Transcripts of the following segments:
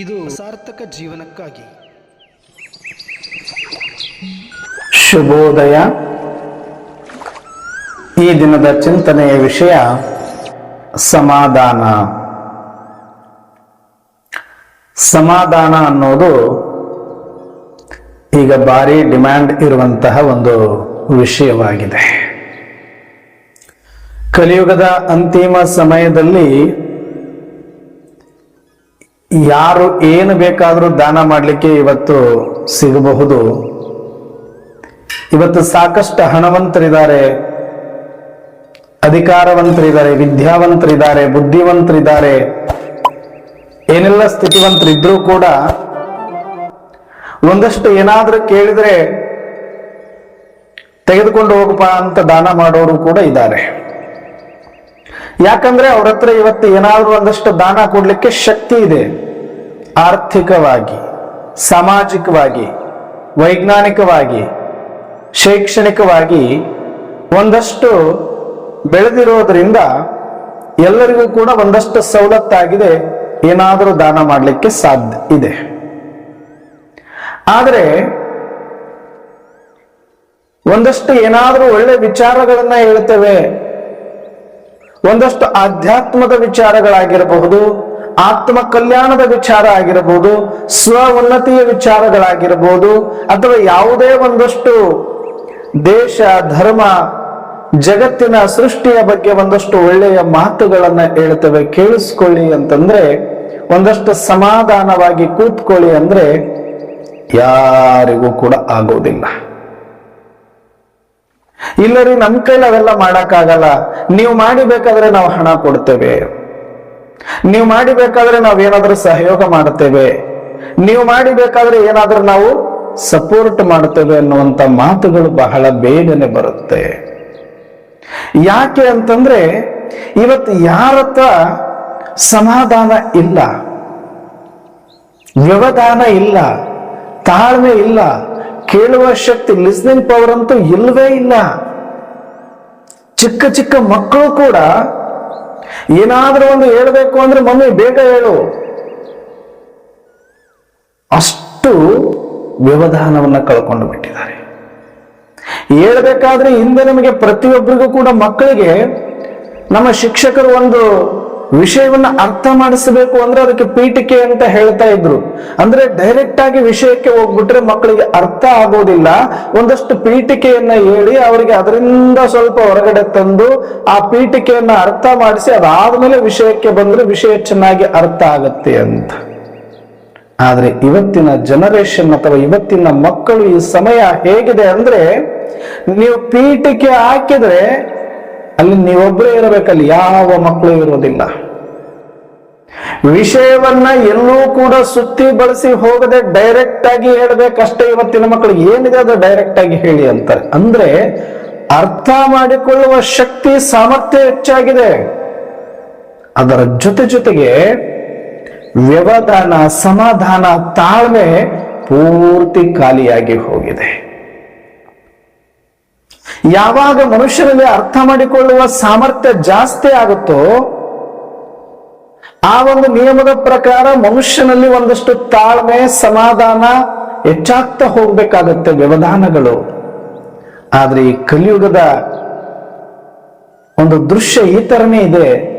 ಇದು ಸಾರ್ಥಕ ಜೀವನಕ್ಕಾಗಿ. ಶುಭೋದಯ. ಈ ದಿನದ ಚಿಂತನೆಯ ವಿಷಯ ಸಮಾಧಾನ. ಸಮಾಧಾನ ಅನ್ನೋದು ಈಗ ಭಾರಿ ಡಿಮ್ಯಾಂಡ್ ಇರುವಂತಹ ಒಂದು ವಿಷಯವಾಗಿದೆ. ಕಲಿಯುಗದ ಅಂತಿಮ ಸಮಯದಲ್ಲಿ ಯಾರು ಏನು ಬೇಕಾದರೂ ದಾನ ಮಾಡಲಿಕ್ಕೆ ಇವತ್ತು ಸಿಗಬಹುದು. ಇವತ್ತು ಸಾಕಷ್ಟು ಹಣವಂತರಿದ್ದಾರೆ, ಅಧಿಕಾರವಂತರಿದ್ದಾರೆ, ವಿದ್ಯಾವಂತರಿದ್ದಾರೆ, ಬುದ್ಧಿವಂತರಿದ್ದಾರೆ. ಏನೆಲ್ಲ ಸ್ಥಿತಿವಂತರಿದ್ರೂ ಕೂಡ ಒಂದಷ್ಟು ಏನಾದರೂ ಕೇಳಿದ್ರೆ ತೆಗೆದುಕೊಂಡು ಹೋಗಪ್ಪ ಅಂತ ದಾನ ಮಾಡೋರು ಕೂಡ ಇದ್ದಾರೆ. ಯಾಕಂದ್ರೆ ಅವ್ರ ಹತ್ರ ಇವತ್ತು ಏನಾದರೂ ಒಂದಷ್ಟು ದಾನ ಕೊಡ್ಲಿಕ್ಕೆ ಶಕ್ತಿ ಇದೆ. ಆರ್ಥಿಕವಾಗಿ, ಸಾಮಾಜಿಕವಾಗಿ, ವೈಜ್ಞಾನಿಕವಾಗಿ, ಶೈಕ್ಷಣಿಕವಾಗಿ ಒಂದಷ್ಟು ಬೆಳೆದಿರೋದ್ರಿಂದ ಎಲ್ಲರಿಗೂ ಕೂಡ ಒಂದಷ್ಟು ಸವಲತ್ತಾಗಿದೆ. ಏನಾದರೂ ದಾನ ಮಾಡಲಿಕ್ಕೆ ಸಾಧ್ಯ ಇದೆ. ಆದರೆ ಒಂದಷ್ಟು ಏನಾದರೂ ಒಳ್ಳೆ ವಿಚಾರಗಳನ್ನ ಹೇಳ್ತೇವೆ. ಒಂದಷ್ಟು ಆಧ್ಯಾತ್ಮದ ವಿಚಾರಗಳಾಗಿರಬಹುದು. ಆತ್ಮ ಕಲ್ಯಾಣದ ವಿಚಾರ ಆಗಿರಬಹುದು ಸ್ವ ಉನ್ನತಿಯ ವಿಚಾರಗಳಾಗಿರಬಹುದು ಅಥವಾ ಯಾವುದೇ ಒಂದಷ್ಟು ದೇಶ, ಧರ್ಮ, ಜಗತ್ತಿನ ಸೃಷ್ಟಿಯ ಬಗ್ಗೆ ಒಂದಷ್ಟು ಒಳ್ಳೆಯ ಮಾತುಗಳನ್ನ ಹೇಳ್ತೇವೆ. ಕೇಳಿಸ್ಕೊಳ್ಳಿ ಅಂತಂದ್ರೆ, ಒಂದಷ್ಟು ಸಮಾಧಾನವಾಗಿ ಕೂತ್ಕೊಳ್ಳಿ ಅಂದ್ರೆ ಯಾರಿಗೂ ಕೂಡ ಆಗೋದಿಲ್ಲ. ಇಲ್ಲರಿ ನಮ್ಮ ಕೈಲಿ ಅವೆಲ್ಲ ಮಾಡೋಕ್ಕಾಗಲ್ಲ. ನೀವು ಮಾಡಿಬೇಕಾದ್ರೆ ನಾವು ಹಣ ಕೊಡ್ತೇವೆ. ನೀವು ಮಾಡಿಬೇಕಾದ್ರೆ ನಾವು ಏನಾದರೂ ಸಹಯೋಗ ಮಾಡುತ್ತೇವೆ. ನೀವು ಮಾಡಿಬೇಕಾದ್ರೆ ಏನಾದರೂ ನಾವು ಸಪೋರ್ಟ್ ಮಾಡುತ್ತೇವೆ ಅನ್ನುವಂತ ಮಾತುಗಳು ಬಹಳ ಬೇಗನೆ ಬರುತ್ತೆ. ಯಾಕೆ ಅಂತಂದ್ರೆ ಇವತ್ತು ಯಾರತ್ರ ಸಮಾಧಾನ ಇಲ್ಲ, ವ್ಯವಧಾನ ಇಲ್ಲ, ತಾಳ್ಮೆ ಇಲ್ಲ, ಕೇಳುವ ಶಕ್ತಿ ಲಿಸ್ನಿಂಗ್ ಪವರ್ ಅಂತೂ ಇಲ್ಲವೇ ಇಲ್ಲ. ಚಿಕ್ಕ ಚಿಕ್ಕ ಮಕ್ಕಳು ಕೂಡ ಏನಾದ್ರೂ ಒಂದು ಹೇಳಬೇಕು ಅಂದ್ರೆ, ಮಮ್ಮಿ, ಬೇಗ ಹೇಳು. ಅಷ್ಟು ವ್ಯವಧಾನವನ್ನ ಕಳ್ಕೊಂಡು ಬಿಟ್ಟಿದ್ದಾರೆ. ಹೇಳ್ಬೇಕಾದ್ರೆ ಹಿಂದೆ ನಮಗೆ ಪ್ರತಿಯೊಬ್ಬರಿಗೂ ಕೂಡ ಮಕ್ಕಳಿಗೆ, ನಮ್ಮ ಶಿಕ್ಷಕರು ಒಂದು ವಿಷಯವನ್ನ ಅರ್ಥ ಮಾಡಿಸಬೇಕು ಅಂದ್ರೆ ಅದಕ್ಕೆ ಪೀಠಿಕೆ ಅಂತ ಹೇಳ್ತಾ ಇದ್ರು. ಅಂದ್ರೆ ಡೈರೆಕ್ಟ್ ಆಗಿ ವಿಷಯಕ್ಕೆ ಹೋಗ್ಬಿಟ್ರೆ ಮಕ್ಕಳಿಗೆ ಅರ್ಥ ಆಗೋದಿಲ್ಲ. ಒಂದಷ್ಟು ಪೀಠಿಕೆಯನ್ನ ಹೇಳಿ ಅವರಿಗೆ ಅದರಿಂದ ಸ್ವಲ್ಪ ಹೊರಗಡೆ ತಂದು ಆ ಪೀಠಿಕೆಯನ್ನ ಅರ್ಥ ಮಾಡಿಸಿ ಅದಾದ್ಮೇಲೆ ವಿಷಯಕ್ಕೆ ಬಂದ್ರೆ ವಿಷಯ ಚೆನ್ನಾಗಿ ಅರ್ಥ ಆಗತ್ತೆ ಅಂತ. ಆದ್ರೆ ಇವತ್ತಿನ ಜನರೇಷನ್ ಅಥವಾ ಇವತ್ತಿನ ಮಕ್ಕಳು ಈ ಸಮಯ ಹೇಗಿದೆ ಅಂದ್ರೆ, ನೀವು ಪೀಠಿಕೆ ಹಾಕಿದ್ರೆ ಅಲ್ಲಿ ನೀವೊಬ್ಬರೇ ಇರಬೇಕಲ್ಲಿ, ಯಾವ ಮಕ್ಕಳು ಇರೋದಿಲ್ಲ ವಿಷಯವನ್ನ ಎಲ್ಲೂ ಕೂಡ ಸುತ್ತಿ ಬಳಸಿ ಹೋಗದೆ ಡೈರೆಕ್ಟ್ ಆಗಿ ಹೇಳ್ಬೇಕಷ್ಟೇ ಇವತ್ತಿನ ಮಕ್ಕಳು. ಏನಿದೆ ಅದು ಡೈರೆಕ್ಟ್ ಆಗಿ ಹೇಳಿ ಅಂತಾರೆ. ಅಂದ್ರೆ ಅರ್ಥ ಮಾಡಿಕೊಳ್ಳುವ ಶಕ್ತಿ, ಸಾಮರ್ಥ್ಯ ಹೆಚ್ಚಾಗಿದೆ. ಅದರ ಜೊತೆ ಜೊತೆಗೆ ವ್ಯವಧಾನ, ಸಮಾಧಾನ, ತಾಳ್ಮೆ ಪೂರ್ತಿ ಖಾಲಿಯಾಗಿ ಹೋಗಿದೆ. ಯಾವಾಗ ಮನುಷ್ಯರಲ್ಲಿ ಅರ್ಥ ಮಾಡಿಕೊಳ್ಳುವ ಸಾಮರ್ಥ್ಯ ಜಾಸ್ತಿ ಆಗುತ್ತೋ, ಆ ಒಂದು ನಿಯಮದ ಪ್ರಕಾರ ಮನುಷ್ಯನಲ್ಲಿ ಒಂದಷ್ಟು ತಾಳ್ಮೆ, ಸಮಾಧಾನ ಹೆಚ್ಚಾಗ್ತಾ ಹೋಗ್ಬೇಕಾಗತ್ತೆ ವ್ಯವಧಾನಗಳು. ಆದ್ರೆ ಈ ಕಲಿಯುಗದ ಒಂದು ದೃಶ್ಯ ಈ ತರನೇ ಇದೆ.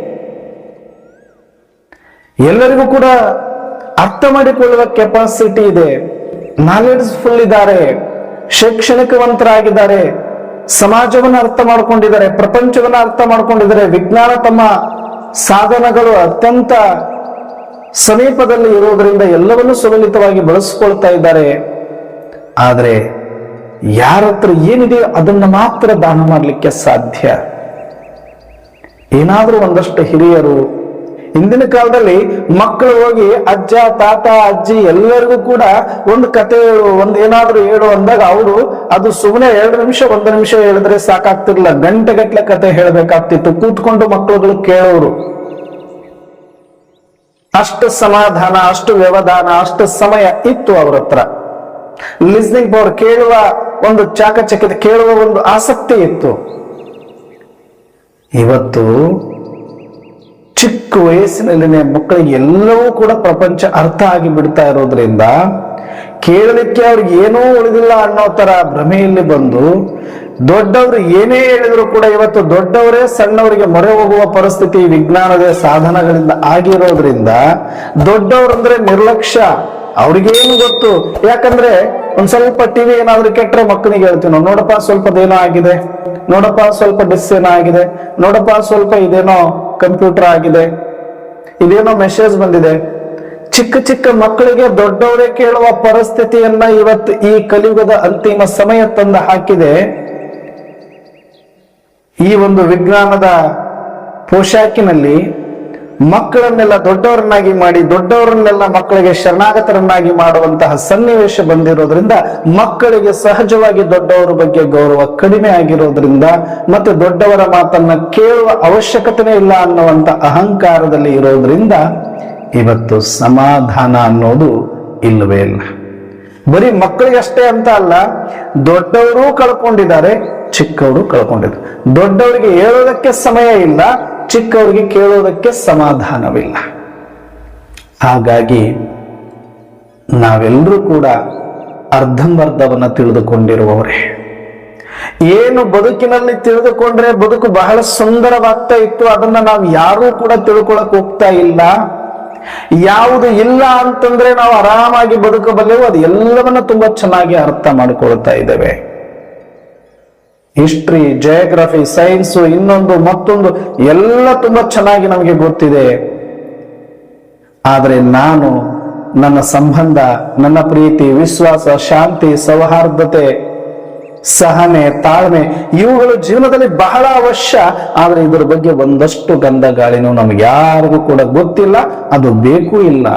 ಎಲ್ಲರಿಗೂ ಕೂಡ ಅರ್ಥ ಮಾಡಿಕೊಳ್ಳುವ ಕೆಪಾಸಿಟಿ ಇದೆ. ನಾಲೆಡ್ಜ್ಫುಲ್ ಇದ್ದಾರೆ. ಶೈಕ್ಷಣಿಕವಂತರಾಗಿದ್ದಾರೆ ಸಮಾಜವನ್ನು ಅರ್ಥ ಮಾಡ್ಕೊಂಡಿದ್ದಾರೆ, ಪ್ರಪಂಚವನ್ನ ಅರ್ಥ ಮಾಡ್ಕೊಂಡಿದ್ದಾರೆ, ವಿಜ್ಞಾನ ತಮ್ಮ ಸಾಧನಗಳು ಅತ್ಯಂತ ಸಮೀಪದಲ್ಲಿ ಇರೋದರಿಂದ ಎಲ್ಲವನ್ನೂ ಸುಲಲಿತವಾಗಿ ಬಳಸ್ಕೊಳ್ತಾ ಇದ್ದಾರೆ. ಆದರೆ ಯಾರ ಹತ್ರ ಏನಿದೆಯೋ ಅದನ್ನು ಮಾತ್ರ ದಾನ ಮಾಡಲಿಕ್ಕೆ ಸಾಧ್ಯ? ಏನಾದರೂ ಒಂದಷ್ಟು ಹಿರಿಯರು ಹಿಂದಿನ ಕಾಲದಲ್ಲಿ ಮಕ್ಕಳು ಹೋಗಿ ಅಜ್ಜ, ತಾತ, ಅಜ್ಜಿ ಎಲ್ಲರಿಗೂ ಕೂಡ ಒಂದು ಕತೆ ಹೇಳು, ಒಂದು ಏನಾದ್ರೂ ಹೇಳು ಅಂದಾಗ ಅವರು ಅದು ಸುಮ್ಮನೆ ಎರಡು ನಿಮಿಷ, ಒಂದು ನಿಮಿಷ ಹೇಳಿದ್ರೆ ಸಾಕಾಗ್ತಿರ್ಲಿಲ್ಲ. ಗಂಟೆಗಟ್ಲೆ ಕತೆ ಹೇಳಬೇಕಾಗ್ತಿತ್ತು. ಕೂತ್ಕೊಂಡು ಮಕ್ಕಳುಗಳು ಕೇಳೋರು. ಅಷ್ಟು ಸಮಾಧಾನ, ಅಷ್ಟು ವ್ಯವಧಾನ, ಅಷ್ಟು ಸಮಯ ಇತ್ತು ಅವ್ರ ಹತ್ರ. ಲಿಸ್ನಿಂಗ್ ಪವರ್ ಕೇಳುವ ಒಂದು ಚಾಕಚಕ್ಯತೆ, ಕೇಳುವ ಒಂದು ಆಸಕ್ತಿ ಇತ್ತು. ಇವತ್ತು ಚಿಕ್ಕ ವಯಸ್ಸಿನಲ್ಲಿನೇ ಮಕ್ಕಳಿಗೆ ಎಲ್ಲವೂ ಕೂಡ ಪ್ರಪಂಚ ಅರ್ಥ ಆಗಿ ಬಿಡ್ತಾ ಇರೋದ್ರಿಂದ ಕೇಳಲಿಕ್ಕೆ ಅವ್ರಿಗೆ ಏನೂ ಉಳಿದಿಲ್ಲ ಅನ್ನೋ ತರ ಭ್ರಮೆಯಲ್ಲಿ ಬಂದು ದೊಡ್ಡವರು ಏನೇ ಹೇಳಿದ್ರು ಕೂಡ ಇವತ್ತು ದೊಡ್ಡವರೇ ಸಣ್ಣವರಿಗೆ ಮೊರೆ ಹೋಗುವ ಪರಿಸ್ಥಿತಿ ವಿಜ್ಞಾನದ ಸಾಧನಗಳಿಂದ ಆಗಿರೋದ್ರಿಂದ ದೊಡ್ಡವರಂದ್ರೆ ನಿರ್ಲಕ್ಷ್ಯ. ಅವ್ರಿಗೇನು ಗೊತ್ತು? ಯಾಕಂದ್ರೆ ಒಂದ್ ಸ್ವಲ್ಪ ಟಿವಿ ಏನಾದ್ರೂ ಕೆಟ್ಟರೆ ಮಕ್ಕಳಿಗೆ ಹೇಳ್ತೀವಿ ನೋಡಪ್ಪ ಸ್ವಲ್ಪ ಅದೇನೋ ಆಗಿದೆ, ನೋಡಪ್ಪ ಸ್ವಲ್ಪ ಡಿಸ್ ಏನೋ ಆಗಿದೆ, ನೋಡಪ್ಪ ಸ್ವಲ್ಪ ಇದೇನೋ ಕಂಪ್ಯೂಟರ್ ಆಗಿದೆ. ಇದೇನೋ ಮೆಸೇಜ್ ಬಂದಿದೆ. ಚಿಕ್ಕ ಚಿಕ್ಕ ಮಕ್ಕಳಿಗೆ ದೊಡ್ಡವರೇ ಕೇಳುವ ಪರಿಸ್ಥಿತಿಯನ್ನ ಇವತ್ತು ಈ ಕಲಿಯುಗದ ಅಂತಿಮ ಸಮಯ ತಂದು ಹಾಕಿದೆ. ಈ ಒಂದು ವಿಜ್ಞಾನದ ಪೋಷಾಕಿನಲ್ಲಿ ಮಕ್ಕಳನ್ನೆಲ್ಲ ದೊಡ್ಡವರನ್ನಾಗಿ ಮಾಡಿ, ದೊಡ್ಡವರನ್ನೆಲ್ಲ ಮಕ್ಕಳಿಗೆ ಶರಣಾಗತರನ್ನಾಗಿ ಮಾಡುವಂತಹ ಸನ್ನಿವೇಶ ಬಂದಿರೋದ್ರಿಂದ ಮಕ್ಕಳಿಗೆ ಸಹಜವಾಗಿ ದೊಡ್ಡವರ ಬಗ್ಗೆ ಗೌರವ ಕಡಿಮೆ ಆಗಿರೋದ್ರಿಂದ ಮತ್ತೆ ದೊಡ್ಡವರ ಮಾತನ್ನ ಕೇಳುವ ಅವಶ್ಯಕತೆನೇ ಇಲ್ಲ ಅನ್ನುವಂತ ಅಹಂಕಾರದಲ್ಲಿ ಇರೋದ್ರಿಂದ ಇವತ್ತು ಸಮಾಧಾನ ಅನ್ನೋದು ಇಲ್ಲವೇ ಇಲ್ಲ. ಬರೀ ಮಕ್ಕಳಿಗಷ್ಟೇ ಅಂತ ಅಲ್ಲ, ದೊಡ್ಡವರು ಕಳ್ಕೊಂಡಿದ್ದಾರೆ, ಚಿಕ್ಕವರು ಕಳ್ಕೊಂಡಿದ್ದಾರೆ. ದೊಡ್ಡವರಿಗೆ ಹೇಳೋದಕ್ಕೆ ಸಮಯ ಇಲ್ಲ ಚಿಕ್ಕವರಿಗೆ ಕೇಳೋದಕ್ಕೆ ಸಮಾಧಾನವಿಲ್ಲ. ಹಾಗಾಗಿ ನಾವೆಲ್ಲರೂ ಕೂಡ ಅರ್ಧಂಬರ್ಧವನ್ನು ತಿಳಿದುಕೊಂಡಿರುವವರೇ. ಏನು ಬದುಕಿನಲ್ಲಿ ತಿಳಿದುಕೊಂಡ್ರೆ ಬದುಕು ಬಹಳ ಸುಂದರವಾಗ್ತಾ ಇತ್ತು, ಅದನ್ನ ನಾವು ಯಾರೂ ಕೂಡ ತಿಳ್ಕೊಳಕ್ ಹೋಗ್ತಾ ಇಲ್ಲ. ಯಾವುದು ಇಲ್ಲ ಅಂತಂದ್ರೆ ನಾವು ಆರಾಮಾಗಿ ಬದುಕಬಲ್ಲೆವು, ಅದು ಎಲ್ಲವನ್ನ ತುಂಬಾ ಚೆನ್ನಾಗಿ ಅರ್ಥ ಮಾಡ್ಕೊಳ್ತಾ ಇದ್ದೇವೆ. ಹಿಸ್ಟ್ರಿ ಜಯೋಗ್ರಫಿ ಸೈನ್ಸ್ ಇನ್ನೊಂದು, ಮತ್ತೊಂದು, ಎಲ್ಲ ತುಂಬಾ ಚೆನ್ನಾಗಿ ನಮಗೆ ಗೊತ್ತಿದೆ. ಆದರೆ ನಾನು, ನನ್ನ ಸಂಬಂಧ, ನನ್ನ ಪ್ರೀತಿ, ವಿಶ್ವಾಸ, ಶಾಂತಿ, ಸೌಹಾರ್ದತೆ, ಸಹನೆ, ತಾಳ್ಮೆ, ಇವುಗಳು ಜೀವನದಲ್ಲಿ ಬಹಳ ಅವಶ್ಯ. ಆದರೆ ಇದರ ಬಗ್ಗೆ ಒಂದಷ್ಟು ಗಂಧ ಗಾಳಿನೂ ನಮ್ಗೆ ಯಾರಿಗೂ ಕೂಡ ಗೊತ್ತಿಲ್ಲ. ಅದು ಬೇಕು ಇಲ್ಲ.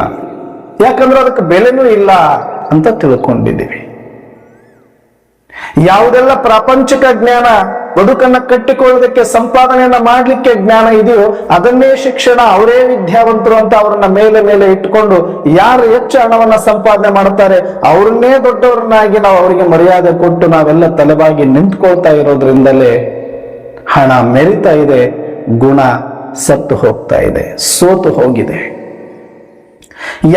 ಯಾಕಂದ್ರೆ ಅದಕ್ಕೆ ಬೆಲೆನೂ ಇಲ್ಲ ಅಂತ ತಿಳ್ಕೊಂಡಿದ್ದೀವಿ. ಯಾವುದೆಲ್ಲ ಪ್ರಾಪಂಚಿಕ ಜ್ಞಾನ ಬದುಕನ್ನ ಕಟ್ಟಿಕೊಳ್ಳೋದಕ್ಕೆ ಸಂಪಾದನೆಯನ್ನ ಮಾಡ್ಲಿಕ್ಕೆ ಜ್ಞಾನ ಇದೆಯೋ ಅದನ್ನೇ ಶಿಕ್ಷಣ, ಅವರೇ ವಿದ್ಯಾವಂತರು ಅಂತ ಅವರನ್ನ ಮೇಲೆ ಮೇಲೆ ಇಟ್ಟುಕೊಂಡು ಯಾರು ಹೆಚ್ಚು ಹಣವನ್ನ ಸಂಪಾದನೆ ಮಾಡ್ತಾರೆ, ಅವ್ರನ್ನೇ ದೊಡ್ಡವರನ್ನಾಗಿ ನಾವು ಅವರಿಗೆ ಮರ್ಯಾದೆ ಕೊಟ್ಟು ನಾವೆಲ್ಲ ತಲೆಬಾಗಿ ನಿಂತ್ಕೊಳ್ತಾ ಇರೋದ್ರಿಂದಲೇ ಹಣ ಮೆರಿತಾ ಇದೆ, ಗುಣ ಸತ್ತು ಹೋಗ್ತಾ ಇದೆ, ಸೋತು ಹೋಗಿದೆ.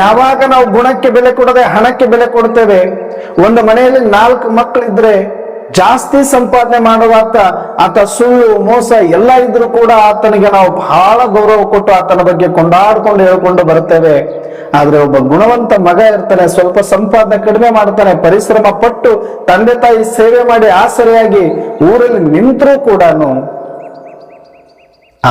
ಯಾವಾಗ ನಾವು ಗುಣಕ್ಕೆ ಬೆಲೆ ಕೊಡದೆ ಹಣಕ್ಕೆ ಬೆಲೆ ಕೊಡ್ತೇವೆ ಒಂದು ಮನೆಯಲ್ಲಿ ನಾಲ್ಕು ಮಕ್ಕಳಿದ್ರೆ ಜಾಸ್ತಿ ಸಂಪಾದನೆ ಮಾಡುವಾತ ಆತ ಸುಳ್ಳು, ಮೋಸ ಎಲ್ಲ ಇದ್ರೂ ಕೂಡ ಆತನಿಗೆ ನಾವು ಬಹಳ ಗೌರವ ಕೊಟ್ಟು ಆತನ ಬಗ್ಗೆ ಕೊಂಡಾಡ್ಕೊಂಡು ಹೇಳ್ಕೊಂಡು ಬರ್ತೇವೆ ಆದ್ರೆ ಒಬ್ಬ ಗುಣವಂತ ಮಗ ಇರ್ತಾನೆ, ಸ್ವಲ್ಪ ಸಂಪಾದನೆ ಕಡಿಮೆ ಮಾಡ್ತಾನೆ, ಪರಿಶ್ರಮ ಪಟ್ಟು ತಂದೆ ತಾಯಿ ಸೇವೆ ಮಾಡಿ ಆಸರೆಯಾಗಿ ಊರಲ್ಲಿ ನಿಂತರೂ ಕೂಡ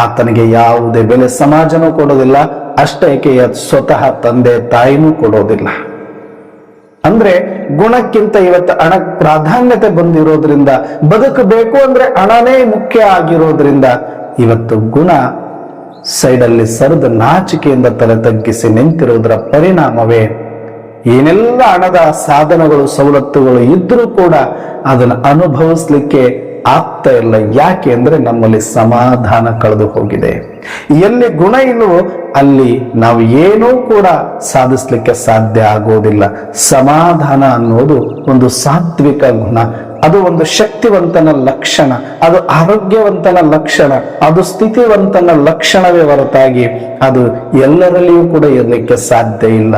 ಆತನಿಗೆ ಯಾವುದೇ ಬೆಲೆ ಸಮಾಜನೂ ಕೊಡೋದಿಲ್ಲ ಅಷ್ಟೇಕೆ ಸ್ವತಃ ತಂದೆ ತಾಯಿನೂ ಕೊಡೋದಿಲ್ಲ. ಅಂದ್ರೆ ಗುಣಕ್ಕಿಂತ ಇವತ್ತು ಹಣ ಪ್ರಾಧಾನ್ಯತೆ ಬಂದಿರೋದ್ರಿಂದ ಬದುಕಬೇಕು ಅಂದ್ರೆ ಹಣನೇ ಮುಖ್ಯ ಆಗಿರೋದ್ರಿಂದ, ಇವತ್ತು ಗುಣ ಸೈಡಲ್ಲಿ ಸರಿದ ನಾಚಿಕೆಯಿಂದ ತಲೆ ತಗ್ಗಿಸಿ ನಿಂತಿರುವುದರ ಪರಿಣಾಮವೇ? ಏನೆಲ್ಲ ಹಣದ ಸಾಧನಗಳು ಸವಲತ್ತುಗಳು ಇದ್ರೂ ಕೂಡ ಅದನ್ನು ಅನುಭವಿಸ್ಲಿಕ್ಕೆ ಆಗ್ತಾ ಇಲ್ಲ ಯಾಕೆ ಅಂದ್ರೆ ನಮ್ಮಲ್ಲಿ ಸಮಾಧಾನ ಕಳೆದು ಹೋಗಿದೆ. ಎಲ್ಲಿ ಗುಣ ಇಲ್ಲವೋ ಅಲ್ಲಿ ನಾವು ಏನೂ ಕೂಡ ಸಾಧಿಸ್ಲಿಕ್ಕೆ ಸಾಧ್ಯ ಆಗೋದಿಲ್ಲ. ಸಮಾಧಾನ ಅನ್ನೋದು ಒಂದು ಸಾತ್ವಿಕ ಗುಣ. ಅದು ಒಂದು ಶಕ್ತಿವಂತನ ಲಕ್ಷಣ. ಅದು ಆರೋಗ್ಯವಂತನ ಲಕ್ಷಣ. ಅದು ಸ್ಥಿತಿವಂತನ ಲಕ್ಷಣವೇ ಹೊರತಾಗಿ ಅದು ಎಲ್ಲರಲ್ಲಿಯೂ ಕೂಡ ಇರಲಿಕ್ಕೆ ಸಾಧ್ಯ ಇಲ್ಲ.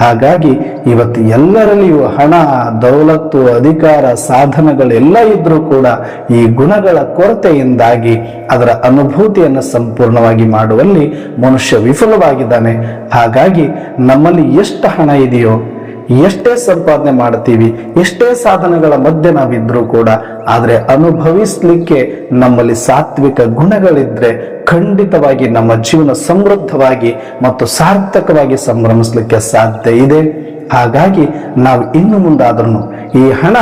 ಹಾಗಾಗಿ ಇವತ್ತು ಎಲ್ಲರಲ್ಲಿಯೂ ಹಣ, ದೌಲತ್ತು, ಅಧಿಕಾರ, ಸಾಧನಗಳೆಲ್ಲ ಇದ್ರೂ ಕೂಡ ಈ ಗುಣಗಳ ಕೊರತೆಯಿಂದಾಗಿ ಅದರ ಅನುಭೂತಿಯನ್ನು ಸಂಪೂರ್ಣವಾಗಿ ಮಾಡುವಲ್ಲಿ ಮನುಷ್ಯ ವಿಫಲವಾಗಿದ್ದಾನೆ. ಹಾಗಾಗಿ ನಮ್ಮಲ್ಲಿ ಎಷ್ಟು ಹಣ ಇದೆಯೋ, ಎಷ್ಟೇ ಸಂಪಾದನೆ ಮಾಡ್ತೀವಿ, ಎಷ್ಟೇ ಸಾಧನಗಳ ಮಧ್ಯೆ ನಾವಿದ್ರೂ ಕೂಡ, ಆದರೆ ಅನುಭವಿಸ್ಲಿಕ್ಕೆ ನಮ್ಮಲ್ಲಿ ಸಾತ್ವಿಕ ಗುಣಗಳಿದ್ರೆ ಖಂಡಿತವಾಗಿ ನಮ್ಮ ಜೀವನ ಸಮೃದ್ಧವಾಗಿ ಮತ್ತು ಸಾರ್ಥಕವಾಗಿ ಸಂಭ್ರಮಿಸಲಿಕ್ಕೆ ಸಾಧ್ಯ ಇದೆ. ಹಾಗಾಗಿ ನಾವು ಇನ್ನು ಮುಂದಾದ್ರೂ ಈ ಹಣ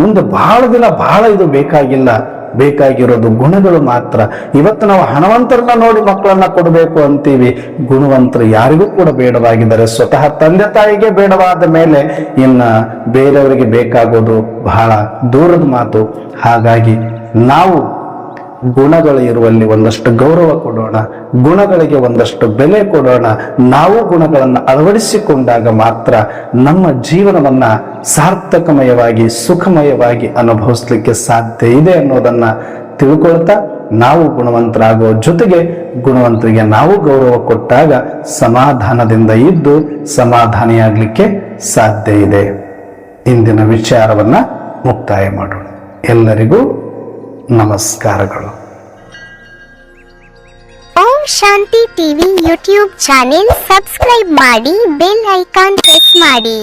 ಮುಂದೆ ಬಹಳ ದಿನ ಬಹಳ ಇದು ಬೇಕಾಗಿಲ್ಲ. ಬೇಕಾಗಿರೋದು ಗುಣಗಳು ಮಾತ್ರ. ಇವತ್ತು ನಾವು ಹಣವಂತರನ್ನ ನೋಡಿ ಮಕ್ಕಳನ್ನ ಕೊಡಬೇಕು ಅಂತೀವಿ. ಗುಣವಂತರು ಯಾರಿಗೂ ಕೂಡ ಬೇಡವಾಗಿದ್ದಾರೆ ಸ್ವತಃ ತಂದೆ ತಾಯಿಗೆ ಬೇಡವಾದ ಮೇಲೆ ಇನ್ನ ಬೇರೆಯವರಿಗೆ ಬೇಕಾಗೋದು ಬಹಳ ದೂರದ ಮಾತು. ಹಾಗಾಗಿ ನಾವು ಗುಣಗಳು ಇರುವಲ್ಲಿ ಒಂದಷ್ಟು ಗೌರವ ಕೊಡೋಣ, ಗುಣಗಳಿಗೆ ಒಂದಷ್ಟು ಬೆಲೆ ಕೊಡೋಣ. ನಾವು ಗುಣಗಳನ್ನು ಅಳವಡಿಸಿಕೊಂಡಾಗ ಮಾತ್ರ ನಮ್ಮ ಜೀವನವನ್ನ ಸಾರ್ಥಕಮಯವಾಗಿ, ಸುಖಮಯವಾಗಿ ಅನುಭವಿಸ್ಲಿಕ್ಕೆ ಸಾಧ್ಯ ಇದೆ ಅನ್ನೋದನ್ನ ತಿಳ್ಕೊಳ್ತಾ ನಾವು ಗುಣವಂತರಾಗುವ ಜೊತೆಗೆ ಗುಣವಂತರಿಗೆ ನಾವು ಗೌರವ ಕೊಟ್ಟಾಗ ಸಮಾಧಾನದಿಂದ ಇದ್ದು ಸಮಾಧಾನಿಯಾಗಲಿಕ್ಕೆ ಸಾಧ್ಯ ಇದೆ. ಇಂದಿನ ವಿಚಾರವನ್ನ ಮುಕ್ತಾಯ ಮಾಡೋಣ. ಎಲ್ಲರಿಗೂ ನಮಸ್ಕಾರಗಳು. Om Shanti TV YouTube channel subscribe ಮಾಡಿ ಬೆಲ್ ಐಕಾನ್ ಪ್ರೆಸ್ ಮಾಡಿ.